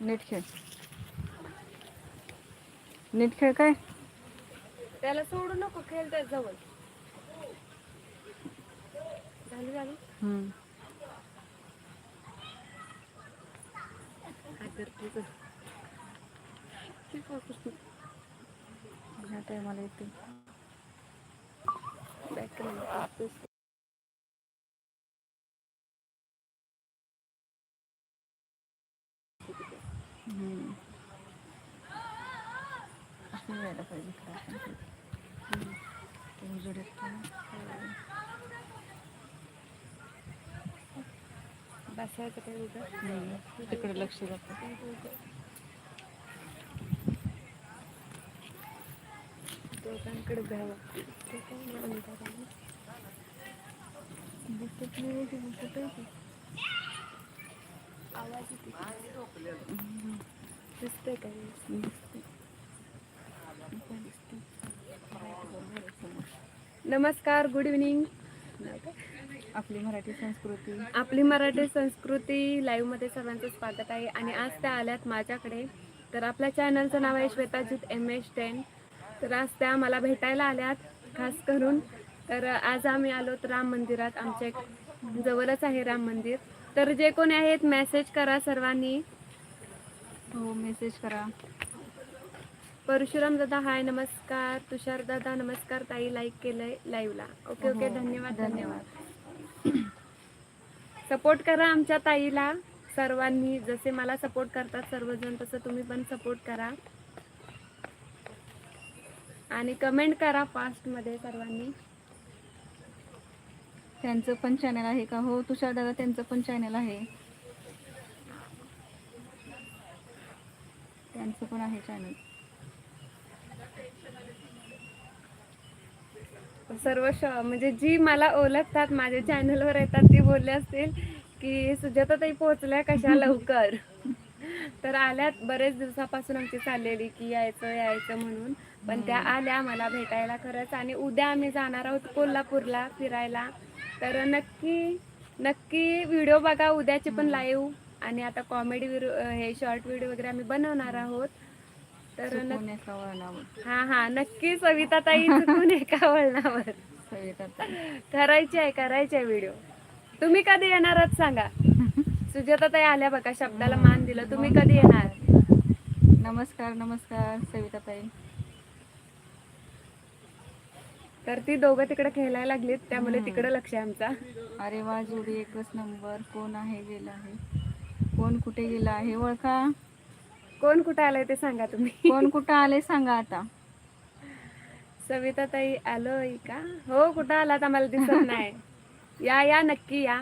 नीट खेळ. नीट खेळ काय? त्याला सोडू नको खेळ त्या जवळ. झाली झाली. काय टायमाला येते Back असं यायला पाहिजे बसायचं काय तिकडे लक्ष जातं दोघांकडे घ्यावं ते काय आहे. दिसत नाही ते दिसत. आवाज येते दिसतंय काय. नमस्कार गुड इव्हनिंग आपली मराठी संस्कृती. आपली मराठी संस्कृती लाईव्हमध्ये सर्वांचं स्वागत आहे. आणि आज त्या आल्यात माझ्याकडे. तर आपल्या चॅनलचं नाव आहे श्वेताजित एम एच टेन तर आज त्या मला भेटायला आल्यात खास करून. तर आज आम्ही आलो राम मंदिरात आमच्या एक जवळच आहे राम मंदिर. तर जे कोणी आहेत मेसेज करा सर्वांनी. हो मेसेज करा. परशुराम दादा हाय नमस्कार. तुषार दादा नमस्कार. ताई लाईक केलंय लाईव्हला ओके ओके धन्यवाद धन्यवाद. सपोर्ट करा आमच्या ताईला सर्वांनी. जसे मला सपोर्ट करतात सर्वजण तसं तुम्ही पण सपोर्ट करा. आणि कमेंट करा फास्टमध्ये सर्वांनी. त्यांचं पण चॅनल आहे का? हो तुषार दादा त्यांचं पण चॅनल आहे. त्यांचं पण आहे चॅनल सर्व श म्हणजे जी मला ओळखतात माझ्या चॅनलवर येतात ती बोलले असतील की सुजाता ताई पोहोचल्या कशा लवकर? तर आल्यात बरेच दिवसापासून आमची चाललेली की यायचं यायचं म्हणून. पण त्या आल्या मला भेटायला खरंच आणि उद्या आम्ही जाणार आहोत कोल्हापूरला फिरायला. तर नक्की नक्की व्हिडिओ बघा उद्याचे पण लाईव्ह आणि आता कॉमेडी हे शॉर्ट व्हिडिओ वगैरे आम्ही बनवणार आहोत. तर हा हा नक्की सविता ताई चुकून एका वळणावर. करायची आहे करायची आहे व्हिडिओ तुम्ही कधी येणार आहात सांगा. सुजाता ताई आल्या बघा शब्दाला मान दिलं. तुम्ही कधी येणार? नमस्कार नमस्कार सविता ताई तर ती दोघं तिकडे खेळायला लागलीत त्यामुळे. तिकडे लक्ष आहे आमचा. अरे वा जोडी एकच नंबर. कोण आहे गेला आहे? कोण कुठे गेला आहे ओळखा? कोण कुठे आलंय ते सांगा तुम्ही. कोण कुठं आले सांगा आता. सविता ताई आलोय का? हो कुठं आलात आम्हाला दिसत नाही. या या नक्की या.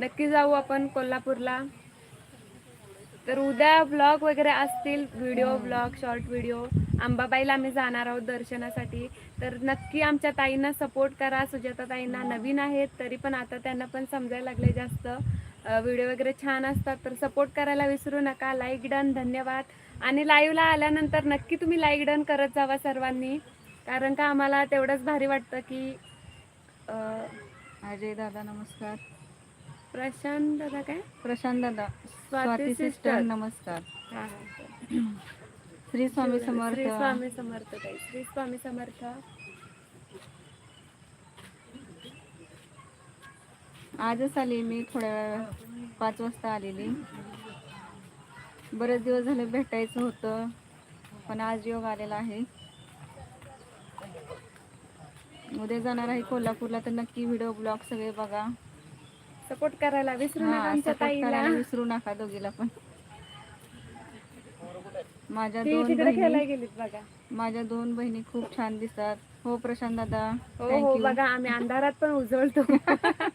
नक्की जाऊ आपण कोल्हापूरला. तर उद्या ब्लॉग वगैरे असतील व्हिडिओ ब्लॉग शॉर्ट व्हिडिओ अंबाबाईला आम्ही जाणार आहोत दर्शनासाठी. तर नक्की आमच्या ताईंना सपोर्ट करा. सुजाता ताईंना नवीन आहेत तरी पण आता त्यांना पण समजायला लागले जास्त. व्हिडिओ वगैरे छान असतात तर सपोर्ट करायला विसरू नका. लाईक डन धन्यवाद. आणि लाईव्हला आल्यानंतर नक्की तुम्ही लाईक डन करत जावा सर्वांनी. कारण का आम्हाला तेवढंच भारी वाटतं की अजय दादा नमस्कार. प्रशांत दादा काय? प्रशांत दादा स्वाती. सिस्टर नमस्कार. हा, हा. श्री स्वामी समर्थ. श्री स्वामी समर्थ ताई. श्री स्वामी समर्थ. आजच आली मी थोड्या वेळ पाच वाजता आलेली. बरेच दिवस झाले भेटायचं होतं पण आज योग आलेला आहे. उद्या जाणार आहे कोल्हापूरला तर नक्की व्हिडिओ ब्लॉग सगळे बघा. सपोर्ट करायला विसरू नका विसरू नका दोघीला पण. माझ्या ती दोन तिकडे खेळायला बहिणी गेलीत बघा. माझ्या दोन बहिणी खूप छान दिसतात. हो प्रशांत दादा. हो हो थँक्यू बघा आम्ही अंधारात पण उजळतो.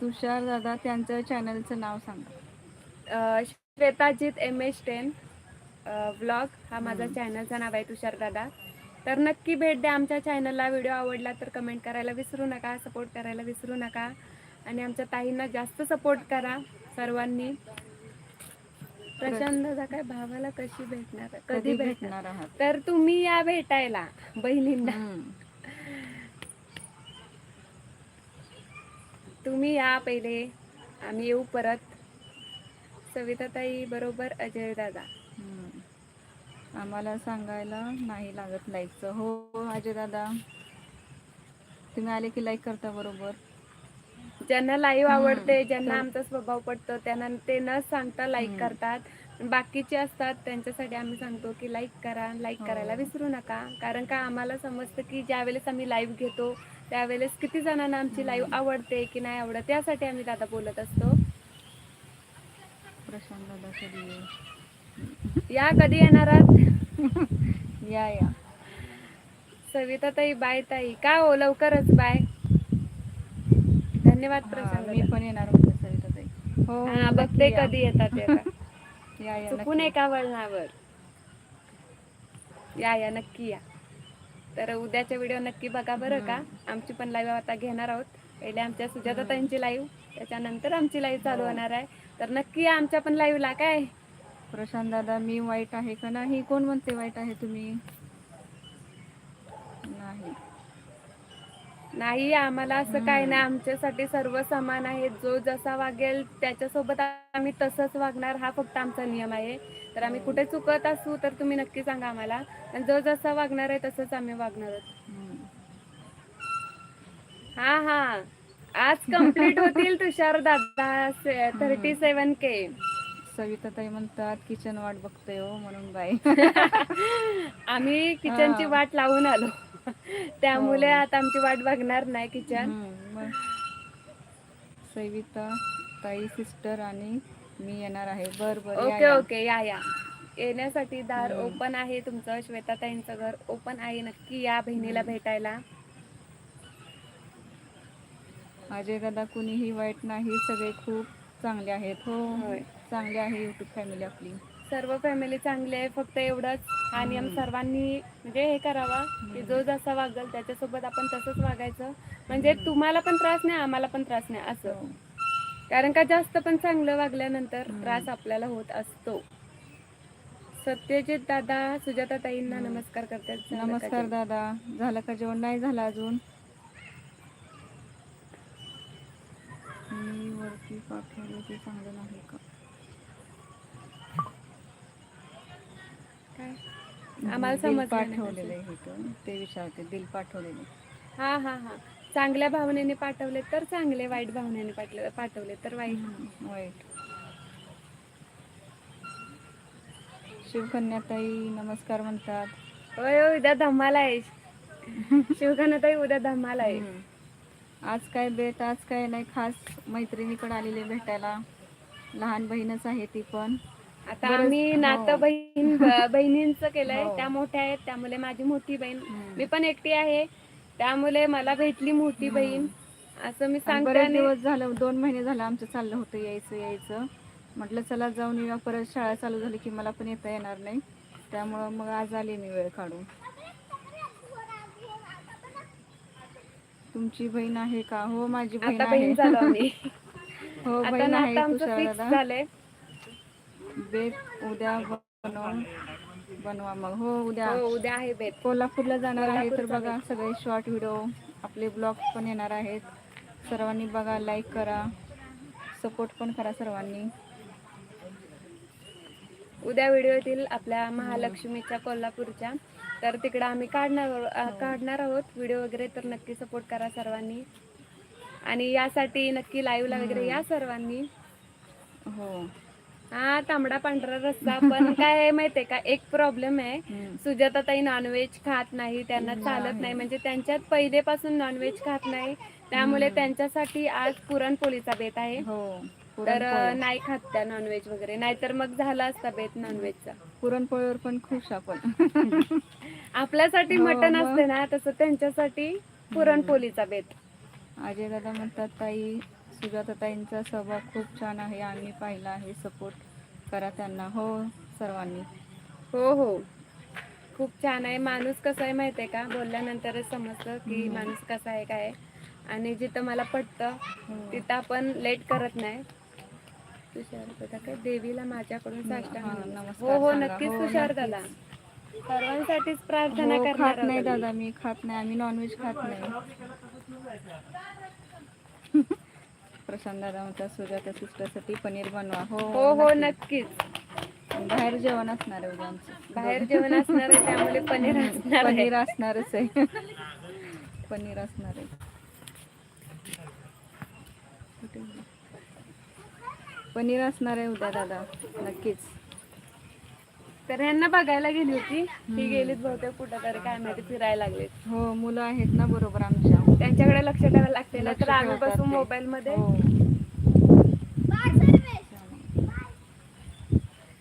तुषार दादा त्यांचं चॅनलचं नाव सांगा. अं, Shwetajit M H ten blog हा माझा चॅनलचं नाव आहे तुषार दादा. तर नक्की भेट द्या आमच्या चॅनलला. व्हिडिओ आवडला तर कमेंट करायला विसरू नका सपोर्ट करायला विसरू नका. आणि आमच्या ताईंना जास्त सपोर्ट करा सर्वांनी. प्रशांत दादा काय भावाला कशी भेटणार? कधी भेटणार? आहात? तर तुम्ही या भेटायला बहिणींना. तुम्ही या पहिले. आम्ही येऊ परत. सविताताई बरोबर अजय दादा हम्म. आम्हाला सांगायला नाही लागत लाईकचं हो अजय दादा तुम्ही आले की लाईक करता बरोबर. ज्यांना लाईव्ह. आवडते ज्यांना आमचा स्वभाव पडतो त्यांना ते न सांगता लाईक. करतात. बाकीचे असतात त्यांच्यासाठी आम्ही सांगतो की लाईक करा लाईक हो. करायला विसरू नका. कारण का आम्हाला समजतं की ज्या वेळेस आम्ही लाईव्ह घेतो त्यावेळेस किती जणांना आमची लाईव्ह आवडते की नाही आवडत त्यासाठी आम्ही दादा बोलत असतो. प्रशांत दादा कधी? या कधी येणार या या. सविता ताई बाय ताई का हो? लवकरच बाय. धन्यवाद प्रशांत मी. पण येणार हो हा नक्की बघते या. कधी येतात. या या चुकून. एका वळणावर. या या नक्की या. तर उद्याचा व्हिडिओ नक्की बघा बरं का. आमची पण लाईव्ह आता घेणार आहोत. पहिले आमच्या सुजाताताईंची लाईव्ह त्याच्यानंतर आमची लाईव्ह चालू हो. होणार आहे. तर नक्की या आमच्या पण लाईव्हला काय? प्रशांत दादा मी वाईट आहे का नाही? कोण म्हणते वाईट आहे तुम्ही नाही नाही आम्हाला असं काय नाही. आमच्यासाठी सर्व समान आहेत. जो जसा वागेल त्याच्यासोबत आम्ही तसंच वागणार हा फक्त आमचा नियम आहे. तर आम्ही कुठे चुकत असू तर तुम्ही नक्की सांगा आम्हाला. आणि जो जसा वागणार आहे तसंच आम्ही वागणार आहोत. हा हा. आज कंप्लीट होतील तुषार दादा थर्टी सेवन के सविताताई म्हणतात किचन वाट बघतोय हो म्हणून बाई. आम्ही किचनची. वाट लावून आलो. त्यामुळे हो. आता आमची वाट बघणार नाही किचन. सविता ताई सिस्टर आणि मी येणार आहे. बर बर ओके. ओके या या. येण्यासाठी दार. ओपन आहे तुमचं. श्वेताताईंचं घर ओपन आहे नक्की या बहिणीला भेटायला. अजय दादा कुणीही वाईट नाही. सगळे खूप चांगले आहेत. हो. चांगले आहे युट्यूब फॅमिली आपली. सर्व फॅमिली चांगली आहे फक्त एवढंच हा नियम हम्म. सर्वांनी म्हणजे हे करावा की जो जसा वागल त्याच्यासोबत आपण तसंच वागायचं म्हणजे तुम्हाला पण त्रास नाही आम्हाला पण त्रास नाही असं हो. कारण का जास्त पण चांगलं वागल्यानंतर. त्रास आपल्याला होत असतो सत्यजित दादा सुजाता ताईंना हम्म. नमस्कार करतात नमस्कार? दादा झालं का जेवण नाही झालं अजून मी वरती पाठवले ते चांगलं नाही का काय? आम्हाला नाही पाठवलेलं आहे इथं ते विचारते दिल पाठवलेले हा हा हा. चांगल्या भावनेने पाठवले तर चांगले वाईट भावनेने पाठवले पाठवले तर वाईट. वाईट. शिवकन्याताई नमस्कार म्हणतात. होय उद्या धमाल आहे. शिवकाना ताई उद्या धमाल आहे. आज काय बेट आज काय नाही खास मैत्रिणीकडे आलेले भेटायला. लहान बहीणच आहे ती पण. आता बरंच- आम्ही हो. नातं बहीण ब- बहिणींचं केलंय. हो. त्या मोठ्या आहेत त्यामुळे माझी मोठी बहीण. मी पण एकटी आहे. त्यामुळे मला भेटली मोठी बहीण. असं मी आणि सांगते बरेच आणि दिवस झालं दोन महिने झालं आमचं चाललं होतं यायचं यायचं. म्हटलं चला जाऊन येऊया परत शाळा चालू झाली की मला पण येता येणार नाही. त्यामुळं मग आज आले मी वेळ काढून. तुमची बहीण आहे का? हो माझी बहीण आता आहे. बहीण झालो आम्ही. हो आता बहीण आहे नातं आमचं तुषार फिक्स दादा. झालंय. बेट उद्या बनव बनवा मग. हो उद्या. हो उद्या आहे बेत कोल्हापूरला जाणार आहे तर बघा सगळे शॉर्ट व्हिडिओ आपले ब्लॉग पण येणार आहेत. सर्वांनी बघा लाईक करा. सपोर्ट पण करा सर्वांनी. उद्या व्हिडिओ येतील आपल्या महालक्ष्मीच्या कोल्हापूरच्या. तर तिकडं आम्ही काढणार काढणार आहोत व्हिडिओ वगैरे तर नक्की सपोर्ट करा सर्वांनी. आणि यासाठी नक्की लाईव्हला वगैरे या सर्वांनी. हो. हा तांबडा पांढरा रस्सा. पण काय आहे माहितीये का एक प्रॉब्लेम आहे. हम्म. सुजाताताई नॉनव्हेज खात नाही त्यांना चालत नाही. म्हणजे त्यांच्यात पहिलेपासून नॉनव्हेज खात नाही. त्यामुळे त्यांच्यासाठी आज पुरणपोळीचा बेत आहे. हो तर नाही खात त्या नॉनव्हेज वगैरे. नाहीतर मग झाला असता बेत नॉनव्हेजचा पुरणपोळीवर पण खुश आपण. आपल्यासाठी हो, मटण. असते ना तसं त्यांच्यासाठी पुरणपोळीचा बेत. अजय दादा म्हणतात ताई सुजाता ताईंचा स्वभाव खूप छान आहे. आम्ही पाहिला आहे. सपोर्ट करा त्यांना. हो सर्वांनी. हो हो. खूप छान आहे. माणूस कसा आहे माहिती आहे का? बोलल्यानंतरच समजतं की माणूस कसा आहे काय. आणि जिथं मला पटतं. तिथं आपण लेट करत नाही. तुषार काय देवीला माझ्याकडून साष्टांग हा, हो. नक्कीच हो, तुषार. दादा. सर्वांसाठीच प्रार्थना हो, करणार नाही. दादा मी खात नाही. आम्ही नॉनव्हेज खात नाही. प्रशांत दादा म्हणतात सुजाता सिस्टरसाठी पनीर बनवा. हो हो हो नक्की. नक्कीच. बाहेर जेवण असणार आहे उद्या आमचं. बाहेर जेवण असणार आहे त्यामुळे पनीर असणार आहे. पनीर असणारच आहे. पनीर असणार आहे. कुठे गेलं? पनीर असणार आहे उद्या दादा. नक्कीच. तर ह्यांना बघायला गेली होती. ही गेलीत बहुतेक कुठं तरी काय माहिती फिरायला लागलेत. हो मुलं आहेत ना बरोबर आमच्या. त्यांच्याकडे लक्ष ठेवायला लागते ना तर आम्ही बसू. मोबाईल मध्ये हो.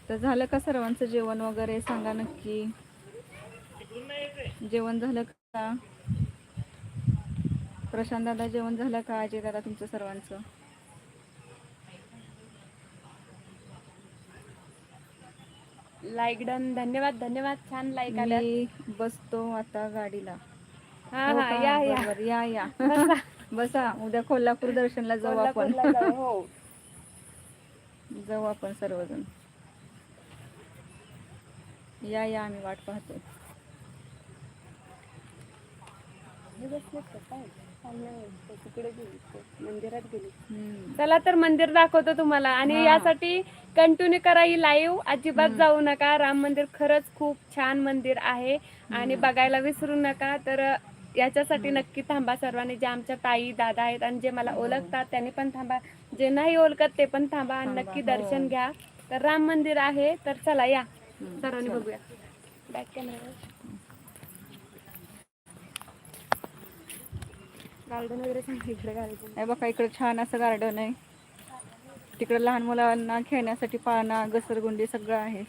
तर झालं का सर्वांचं जेवण वगैरे? सांगा नक्की. जेवण झालं का? प्रशांत दादा जेवण झालं का? अजय दादा तुमचं सर्वांचं? लाईक डन धन्यवाद धन्यवाद. छान लाईक आल्या मी बसतो आता गाडीला. हा हो हा? या या. या या. बसा. उद्या कोल्हापूर दर्शनला जाऊ आपण. कोल्हापूरला जाऊ, हो. जाऊ आपण सर्वजण. या या आम्ही वाट पाहतोय. हे बसलेत का काय? चाललंय. ते तिकडे गेली ते, मंदिरात गेली हम्म. चला तर मंदिर दाखवतो तुम्हाला. आणि. यासाठी कंटिन्यू करा ही लाईव्ह अजिबात जाऊ नका. राम मंदिर खरंच खूप छान मंदिर आहे. आणि बघायला विसरू नका. तर याच्यासाठी नक्की थांबा सर्वांनी जे आमच्या ताई दादा आहेत आणि जे मला ओळखतात त्यांनी पण थांबा. जे नाही ओळखत ते पण थांबा आणि नक्की हो. दर्शन घ्या. तर राम मंदिर आहे तर चला या. सर्वांनी. बघूया. बॅक कॅमेरा गार्डन वगैरे इकडे गार्डन बघा इकडे छान असं गार्डन आहे. तिकडे लहान मुलांना खेळण्यासाठी पाळणा घसरगुंडी सगळं आहे.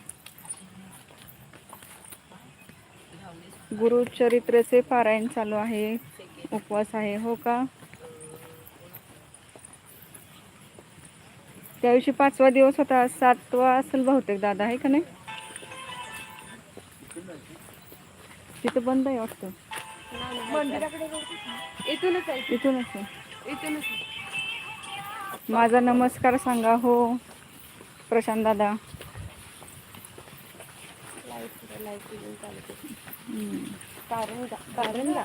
गुरुचरित्रेचे पारायण चालू आहे. उपवास आहे हो का? त्या दिवशी पाचवा दिवस होता. सातवा असेल बहुतेक दादा आहे का नाही? तिथं बंद आहे वाटतं. मंदिराकडे इथूनच आहे. तिथूनच आहे. इथूनच आहे. माझा नमस्कार सांगा हो. प्रशांत दादा. लाइट लाइट हम्म. कारंजा. कारंजा.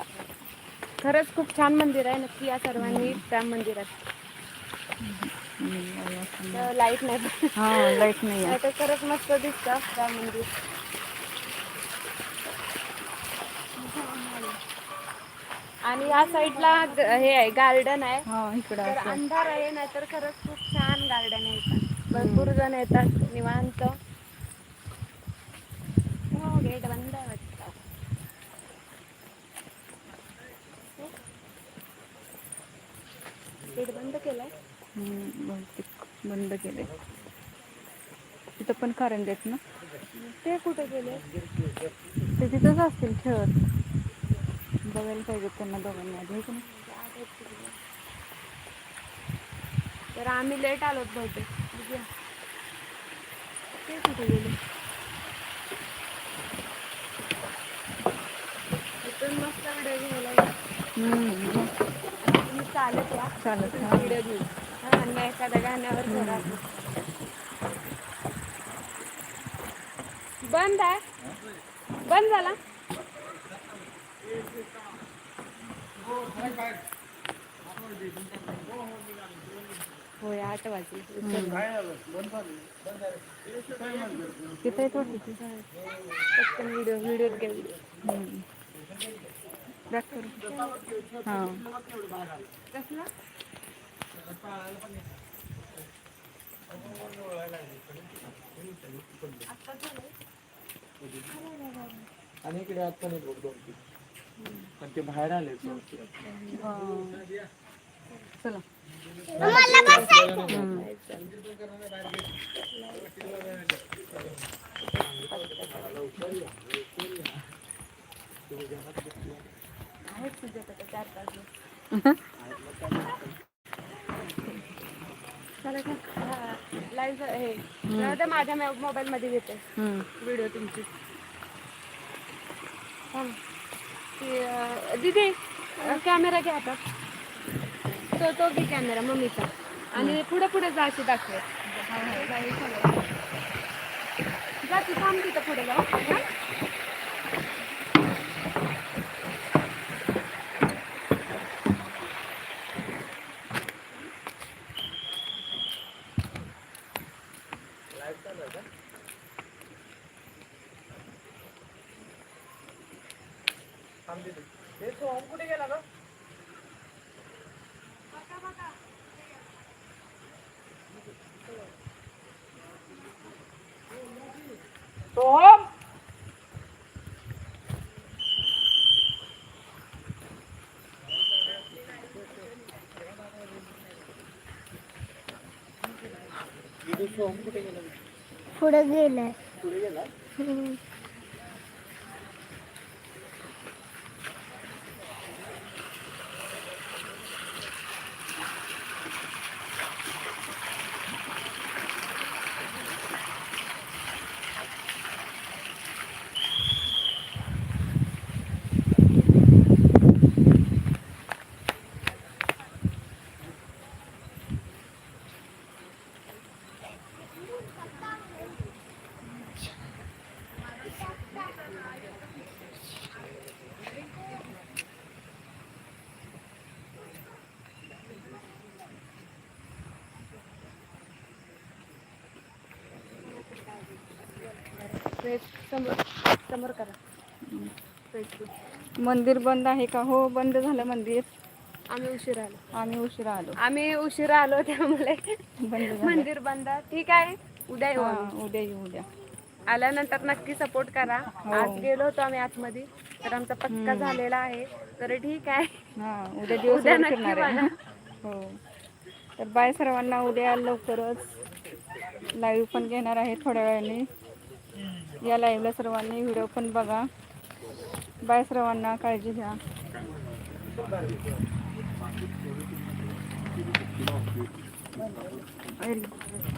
खरंच खूप छान मंदिर आहे नक्की या सर्वांनी त्या मंदिरात. लाइट नाही. हा लाइट नाही आहे. तर खरंच मस्त दिसतं त्या मंदिर. आणि या साईडला ग- हे आहे गार्डन आहे. हा इकडं तर असं. अंधार आहे नाहीतर खरंच खूप छान गार्डन आहे इथं. भरपूर जण येतात निवांत. हो गेट बंद आहे वाटतं. गेट बंद केलाय. बहुतेक बंद केले तिथं पण कारंजे आहेत ना? ते कुठे गेले? ते तिथंच असतील खेळत. बघायला पाहिजे त्यांना दोघांना आधी, का? तर आम्ही लेट आलो बहुतेक. ते कुठे गेले? इथून मस्त व्हिडिओ घ्यायला चालत या चालत. व्हिडिओ घेऊ आणि एखाद्या गाण्यावर थोडा बंद आहे बंद झाला होय आठ वाजले तिथं ते. पटकन व्हिडिओ व्हिडिओ घेऊ हम्म. Back करू. हा कसला आणि इकडे आत पण एक दोन तीन. पण ते बाहेर आले हा. चला. आहेत तुझ्याकडे चार पाच लोक. चला का लाईव्ह हे जाऊ दे, माझ्या मोबाईल मध्ये घेते. व्हिडिओ तुमची. दीदी कॅमेरा घ्या हातात तो तो घे कॅमेरा मम्मीचा. आणि पुढे पुढे जा अशी दाखव. गावी चालू आहे. जा तू थांब तिथं पुढे जाऊ सोहम दीदी सोहम कुठे गेला पुढे गेलाय पुढे गेला समोर समोर करा. मंदिर बंद आहे का? हो बंद झालं मंदिर. आम्ही उशिरा आलो. आम्ही उशिरा आलो. आम्ही उशिरा आलो त्यामुळे. मंदिर बंद. ठीक आहे. उद्या येऊ. हा, उद्या येऊ उद्या. आल्यानंतर नक्की सपोर्ट करा. हो. आज गेलो होतो आम्ही आतमध्ये. तर आमचा पक्का झालेला आहे. तर ठीक आहे. हा उद्या दिवस उद्या नक्की हो. तर बाय सर्वांना. उद्या लवकरच लाईव्ह पण घेणार आहे थोड्या वेळाने. या लाईव्हला सर्वांनी व्हिडिओ पण बघा. बाय सर्वांना काळजी घ्या.